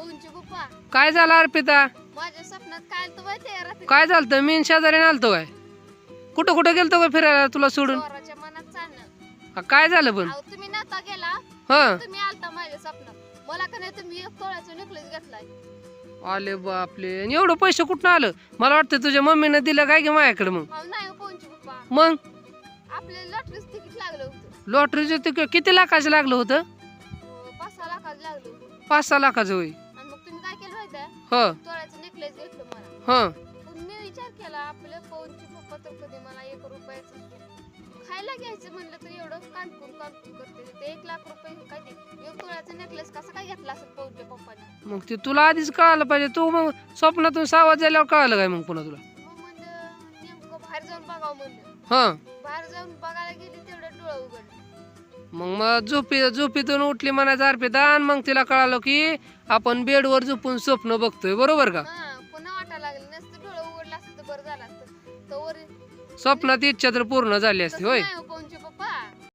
पवनची पप्पा काय झालं अर्पिता? माझ्या स्वप्नात काय आलं माहिती आहे रात्री? काय झालं मी शेजारी आलतो काय? कुठं कुठं गेलतो काय फिरायला तुला सोडून? मनात चालणं. काय झालं पण? अहो तुम्ही नव्हता गेला. हा. तुम्ही आलता माझ्या स्वप्नात. मला का नाही तुम्ही एक तोळ्याचं नेकलेस घेतलाय? आले बापले. आणि एवढं पैसे कुठं आलं? मला वाटतं तुझ्या मम्मीनं दिलं काय की माझ्याकडे मग? अहो नाही हो पवनची पप्पा मग? लॉटरीच तिकीट लागलं होतं. लॉटरीचं ते किती लाखाचं लागलं होतं? पाच सहा लाखाचं लागलं होतं. पाच सहा लाखाचं होय. ह. तोळ्याचं नेकलेस घेतलं मला. ह. पण मी विचार केला आपल्या पवनची पप्पा तर कधी मला एक रुपयाचं खायला घ्यायचं म्हणलं तर एवढं कानपूर कानपूर करते ते एक लाख रुपये काय ते एक तोळ्याचं नेकलेस कसं काय घेतला असेल पवनच्या पप्पाने मग ते तुला आधीच कळालं पाहिजे. तू मग स्वप्नातून सावध झाल्यावर कळालं काय मग पुन्हा तुला? मग म्हणलं नेमकं बाहेर जाऊन बघावं म्हणलं. हा. बाहेर जाऊन बघायला गेली तेवढं डोळं उघडलं. मग मग झोपी झोपीतून उठली म्हणायचं अर्पिता आणि मग तिला कळालं की आपण बेडवर झोपून स्वप्न बघतोय बरोबर का? हा पुन्हा वाटायला लागलं. नसतं डोळं उघडलं असतं तर बरं झालं असतं. तर वर स्वप्नात इच्छा तर पूर्ण झाली असती तसं होय? नाही हो